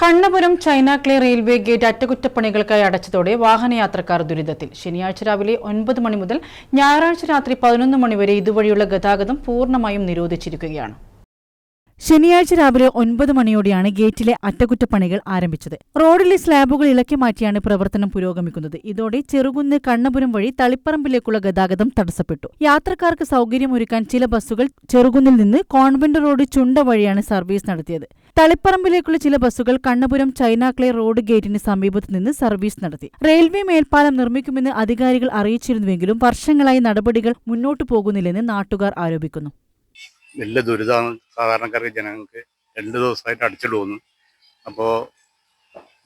Kannapuram China clay railway gate അറ്റകുറ്റപ്പണികൾക്കായി അടച്ചതോടെ വാഹനയാത്രക്കാർ ദുരിതത്തിൽ. ശനിയാഴ്ച രാവിലെ ഒൻപത് മണി മുതൽ ഞായറാഴ്ച രാത്രി പതിനൊന്ന് മണിവരെ ഇതുവഴിയുള്ള ഗതാഗതം പൂർണമായും നിരോധിച്ചിരിക്കുകയാണ്. ശനിയാഴ്ച രാവിലെ ഒൻപത് മണിയോടെയാണ് ഗേറ്റിലെ അറ്റകുറ്റപ്പണികൾ ആരംഭിച്ചത്. റോഡിലെ സ്ലാബുകൾ ഇളക്കി മാറ്റിയാണ് പ്രവർത്തനം പുരോഗമിക്കുന്നത്. ഇതോടെ ചെറുകുന്ന് കണ്ണപുരം വഴി തളിപ്പറമ്പിലേക്കുള്ള ഗതാഗതം തടസ്സപ്പെട്ടു. യാത്രക്കാർക്ക് സൗകര്യമൊരുക്കാൻ ചില ബസ്സുകൾ ചെറുകുന്നിൽ നിന്ന് കോൺവെന്റ് റോഡ് ചുണ്ട വഴിയാണ് സർവീസ് നടത്തിയത്. തളിപ്പറമ്പിലേക്കുള്ള ചില ബസ്സുകൾ കണ്ണപുരം ചൈനാക്ലേ റോഡ് ഗേറ്റിന് സമീപത്ത് നിന്ന് സർവീസ് നടത്തി. റെയിൽവേ മേൽപ്പാലം നിർമ്മിക്കുമെന്ന് അധികാരികൾ അറിയിച്ചിരുന്നുവെങ്കിലും വർഷങ്ങളായി നടപടികൾ മുന്നോട്ടു പോകുന്നില്ലെന്ന് നാട്ടുകാർ ആരോപിക്കുന്നു. വലിയ ദുരിതമാണ് സാധാരണക്കാർക്ക് ജനങ്ങൾക്ക് രണ്ട് ദിവസമായിട്ട് അടിച്ചിട്ട് പോകുന്നു. അപ്പോൾ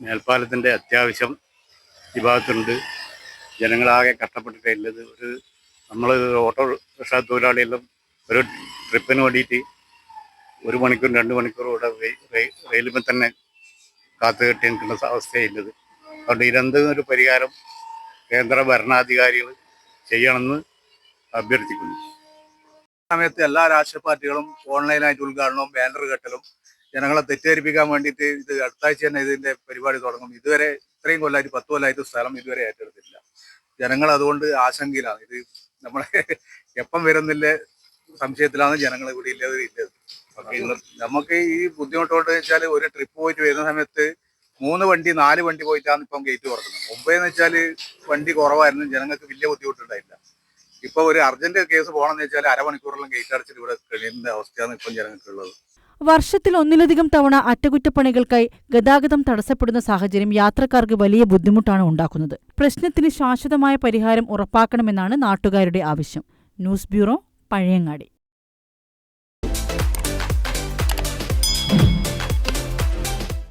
മേൽപ്പാലത്തിന്റെ അത്യാവശ്യം ഈ ഭാഗത്തുണ്ട്. ജനങ്ങളാകെ കഷ്ടപ്പെട്ടിട്ടുള്ളത് ഒരു നമ്മൾ ഓട്ടോ റിക്ഷ തൊഴിലാളിയെല്ലാം ഒരു ട്രിപ്പിന് വേണ്ടിയിട്ട് ഒരു മണിക്കൂർ രണ്ട് മണിക്കൂർ ഇവിടെ റെയിലുമ്പോൾ തന്നെ കാത്തു കെട്ടി നിൽക്കുന്ന അവസ്ഥയുള്ളത് അതുകൊണ്ട് ഇതിനെന്തെങ്കിലും ഒരു പരിഹാരം കേന്ദ്ര ഭരണാധികാരികൾ ചെയ്യണമെന്ന് അഭ്യർത്ഥിക്കുന്നു. സമയത്ത് എല്ലാ രാഷ്ട്രീയ പാർട്ടികളും ഓൺലൈനായിട്ട് ഉദ്ഘാടനവും ബാനർ കെട്ടലും ജനങ്ങളെ തെറ്റിദ്ധരിപ്പിക്കാൻ വേണ്ടിയിട്ട് ഇത് അടുത്താഴ്ച തന്നെ ഇതിന്റെ പരിപാടി തുടങ്ങും. ഇതുവരെ ഇത്രയും കൊല്ലമായിട്ട് പത്ത് കൊല്ലമായിട്ട് സ്ഥലം ഇതുവരെ ഏറ്റെടുത്തിട്ടില്ല. ജനങ്ങൾ അതുകൊണ്ട് ആശങ്കയിലാണ്. ഇത് നമ്മളെ എപ്പം വരുന്നില്ല സംശയത്തിലാണ് ജനങ്ങൾ ഇവിടെ ഇല്ലത് നമുക്ക് ഈ ബുദ്ധിമുട്ടോട്ട് വെച്ചാൽ ഒരു ട്രിപ്പ് പോയിട്ട് വരുന്ന സമയത്ത് മൂന്ന് വണ്ടി നാല് വണ്ടി പോയിട്ടാണ് ഇപ്പം ഗേറ്റ് തുറക്കുന്നത്. മുമ്പേന്ന് വെച്ചാൽ വണ്ടി കുറവായിരുന്നു ജനങ്ങൾക്ക് വലിയ ബുദ്ധിമുട്ടുണ്ടായില്ല. ഇപ്പൊ ഒരു അർജന്റ് കേസ് പോകണമെന്ന് വെച്ചാൽ അരമണിക്കൂറിലും ഗേറ്റ് അടച്ചിട്ട് ഇവിടെ കഴിയുന്ന അവസ്ഥയാണ് ഇപ്പം ജനങ്ങൾക്കുള്ളത്. വർഷത്തിൽ ഒന്നിലധികം തവണ അറ്റകുറ്റപ്പണികൾക്കായി ഗതാഗതം തടസ്സപ്പെടുന്ന സാഹചര്യം യാത്രക്കാർക്ക് വലിയ ബുദ്ധിമുട്ടാണ് ഉണ്ടാക്കുന്നത്. പ്രശ്നത്തിന് ശാശ്വതമായ പരിഹാരം ഉറപ്പാക്കണമെന്നാണ് നാട്ടുകാരുടെ ആവശ്യം. News bureau Pazhayangadi.